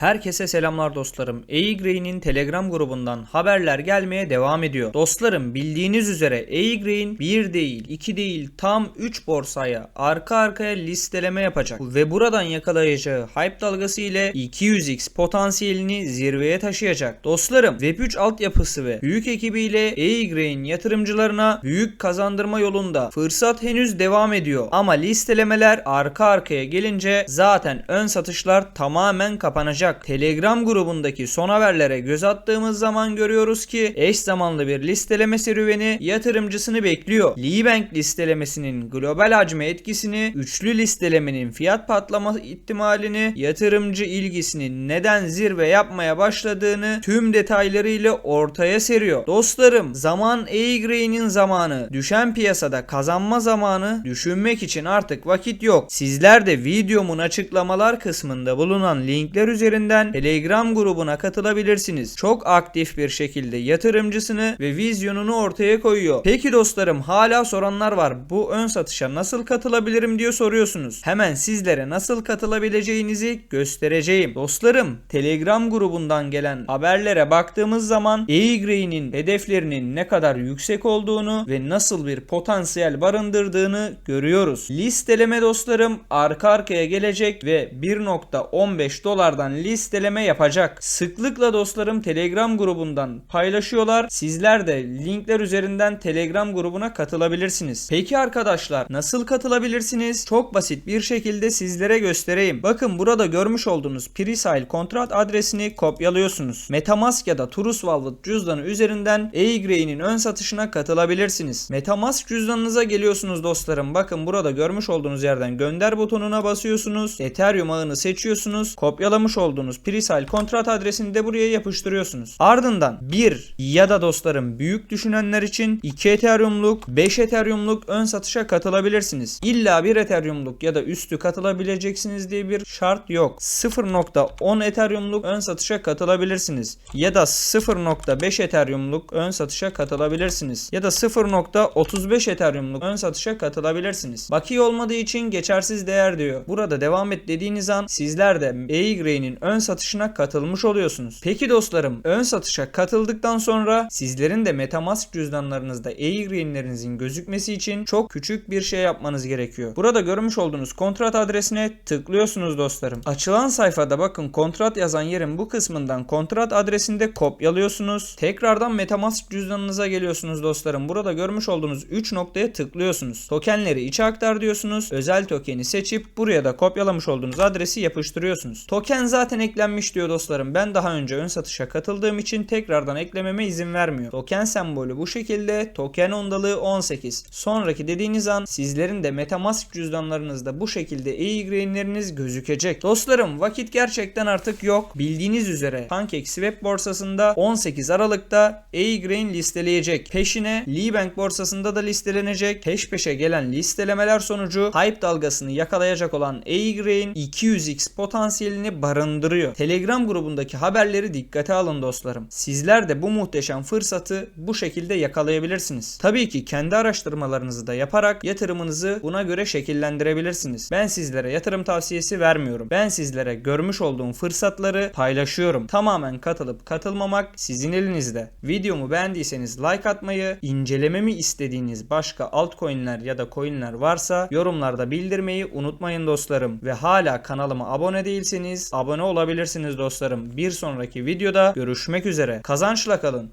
Herkese selamlar dostlarım. EY Telegram grubundan haberler gelmeye devam ediyor. Dostlarım bildiğiniz üzere EY 1 değil, 2 değil, tam 3 borsaya arka arkaya listeleme yapacak. Ve buradan yakalayacağı hype dalgası ile 200x potansiyelini zirveye taşıyacak. Dostlarım Web3 altyapısı ve büyük ekibiyle EY yatırımcılarına büyük kazandırma yolunda fırsat henüz devam ediyor. Ama listelemeler arka arkaya gelince zaten ön satışlar tamamen kapanacak. Telegram grubundaki son haberlere göz attığımız zaman görüyoruz ki eş zamanlı bir listeleme serüveni yatırımcısını bekliyor. Libank listelemesinin global hacme etkisini, üçlü listelemenin fiyat patlama ihtimalini, yatırımcı ilgisinin neden zirve yapmaya başladığını tüm detaylarıyla ortaya seriyor. Dostlarım zaman E-Grey'nin zamanı, düşen piyasada kazanma zamanı düşünmek için artık vakit yok. Sizler de videomun açıklamalar kısmında bulunan linkler üzerinden Telegram grubuna katılabilirsiniz. Çok aktif bir şekilde yatırımcısını ve vizyonunu ortaya koyuyor. Peki dostlarım hala soranlar var. Bu ön satışa nasıl katılabilirim diye soruyorsunuz. Hemen sizlere nasıl katılabileceğinizi göstereceğim. Dostlarım Telegram grubundan gelen haberlere baktığımız zaman E-Grey'nin hedeflerinin ne kadar yüksek olduğunu ve nasıl bir potansiyel barındırdığını görüyoruz. Listeleme dostlarım arka arkaya gelecek ve 1.15 dolardan listeleme yapacak. Sıklıkla dostlarım Telegram grubundan paylaşıyorlar. Sizler de linkler üzerinden Telegram grubuna katılabilirsiniz. Peki arkadaşlar nasıl katılabilirsiniz? Çok basit bir şekilde sizlere göstereyim. Bakın burada görmüş olduğunuz Presale kontrat adresini kopyalıyorsunuz. Metamask ya da Trust Wallet cüzdanı üzerinden E-Grey'nin ön satışına katılabilirsiniz. Metamask cüzdanınıza geliyorsunuz dostlarım. Bakın burada görmüş olduğunuz yerden gönder butonuna basıyorsunuz. Ethereum ağını seçiyorsunuz. Kopyalamış olduğunuz Presale kontrat adresini de buraya yapıştırıyorsunuz. Ardından 1 ya da dostlarım büyük düşünenler için 2 Ethereum'luk 5 Ethereum'luk ön satışa katılabilirsiniz. İlla 1 Ethereum'luk ya da üstü katılabileceksiniz diye bir şart yok. 0.10 Ethereum'luk ön satışa katılabilirsiniz. Ya da 0.5 Ethereum'luk ön satışa katılabilirsiniz. Ya da 0.35 Ethereum'luk ön satışa katılabilirsiniz. Bakiye olmadığı için geçersiz değer diyor. Burada devam et dediğiniz an sizler de EYGR'nin ön satışına katılmış oluyorsunuz. Peki dostlarım ön satışa katıldıktan sonra sizlerin de Metamask cüzdanlarınızda EYGR'inlerinizin gözükmesi için çok küçük bir şey yapmanız gerekiyor. Burada görmüş olduğunuz kontrat adresine tıklıyorsunuz dostlarım. Açılan sayfada bakın kontrat yazan yerin bu kısmından kontrat adresinde kopyalıyorsunuz. Tekrardan Metamask cüzdanınıza geliyorsunuz dostlarım. Burada görmüş olduğunuz 3 noktaya tıklıyorsunuz. Tokenleri içe aktar diyorsunuz. Özel tokeni seçip buraya da kopyalamış olduğunuz adresi yapıştırıyorsunuz. Token zaten eklenmiş diyor dostlarım. Ben daha önce ön satışa katıldığım için tekrardan eklememe izin vermiyor. Token sembolü bu şekilde. Token ondalığı 18. Sonraki dediğiniz an sizlerin de Metamask cüzdanlarınızda bu şekilde e-grainleriniz gözükecek. Dostlarım vakit gerçekten artık yok. Bildiğiniz üzere PancakeSwap borsasında 18 Aralık'ta e-grain listeleyecek. Peşine Libank borsasında da listelenecek. Peş peşe gelen listelemeler sonucu hype dalgasını yakalayacak olan e-grain 200x potansiyelini barındırıyor. Telegram grubundaki haberleri dikkate alın dostlarım. Sizler de bu muhteşem fırsatı bu şekilde yakalayabilirsiniz. Tabii ki kendi araştırmalarınızı da yaparak yatırımınızı buna göre şekillendirebilirsiniz. Ben sizlere yatırım tavsiyesi vermiyorum. Ben sizlere görmüş olduğum fırsatları paylaşıyorum. Tamamen katılıp katılmamak sizin elinizde. Videomu beğendiyseniz like atmayı, incelememi istediğiniz başka altcoin'ler ya da coin'ler varsa yorumlarda bildirmeyi unutmayın dostlarım. Ve hala kanalıma abone değilseniz abone olabilirsiniz dostlarım. Bir sonraki videoda görüşmek üzere. Kazançla kalın.